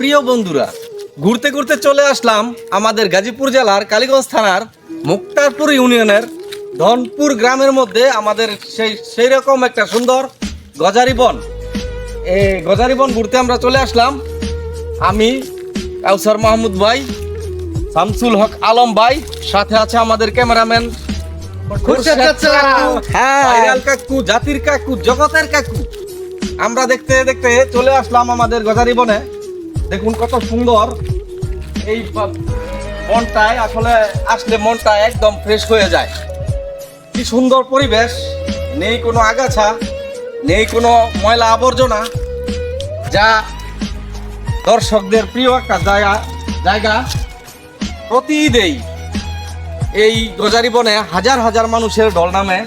প্রিয় বন্ধুরা ঘুরতে ঘুরতে চলে আসলাম আমাদের গাজীপুর জেলার কালীগঞ্জ থানার মুক্তারপুর ইউনিয়নের ধনপুর গ্রামের মধ্যে আমাদের সেই সেই রকম একটা সুন্দর গজারি বন। এই গজারি বন ঘুরতে আমরা চলে আসলাম। আমি কাউসার মাহমুদ ভাই শামসুল হক আলম ভাই সাথে আছে আমাদের ক্যামেরাম্যান হ্যাঁ। কাকু জাতির কাকু জগতের কাকু। আমরা দেখতে দেখতে চলে আসলাম আমাদের গজারি বনে। দেখুন কত সুন্দর। এই বনটায় আসলে আসলে মনটা একদম ফ্রেশ হয়ে যায়। কি সুন্দর পরিবেশ। নেই কোনো আগাছা, নেই কোনো ময়লা আবর্জনা, যা দর্শকদের প্রিয় একটা জায়গা জায়গা প্রতি এই গজারি বনে হাজার হাজার মানুষের ঢল নামে।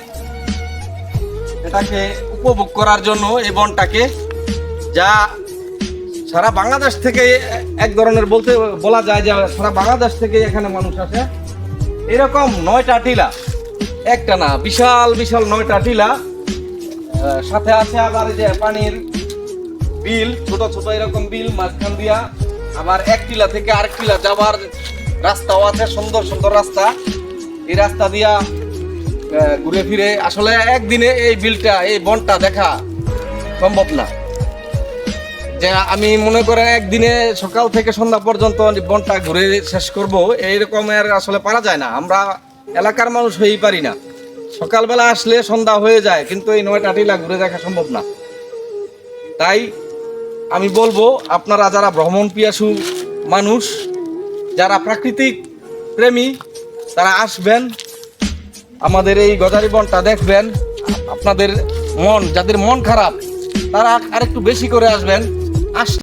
এটাকে উপভোগ করার জন্য এই বনটাকে যা সারা বাংলাদেশ থেকে এক ধরনের বলতে বলা যায় যে সারা বাংলাদেশ থেকে এখানে মানুষ আসে। এরকম নয়টা টিলা। একটা না, বিশাল বিশাল নয়টা টিলা। সাথে আছে আবার যে পানির বিল, ছোট ছোট এরকম বিল মাঝখান দিয়া। আবার এক টিলা থেকে আরেক টিলা যাবার রাস্তাও আছে, সুন্দর সুন্দর রাস্তা। এই রাস্তা দিয়া ঘুরে ফিরে। আসলে একদিনে এই বিলটা, এই বনটা দেখা সম্ভব না। যে আমি মনে করেন একদিনে সকাল থেকে সন্ধ্যা পর্যন্ত বনটা ঘুরে শেষ করব এইরকমের আসলে পারা যায় না। আমরা এলাকার মানুষ হয়েই পারি না। সকালবেলা আসলে সন্ধ্যা হয়ে যায়, কিন্তু এই নয়টা টিলা ঘুরে দেখা সম্ভব না। তাই আমি বলব, আপনারা যারা ভ্রমণ পিয়াসু মানুষ, যারা প্রাকৃতিক প্রেমী, তারা আসবেন। আমাদের এই গজারি বনটা দেখবেন। আপনাদের মন, যাদের মন খারাপ, তারা আরেকটু বেশি করে আসবেন। আস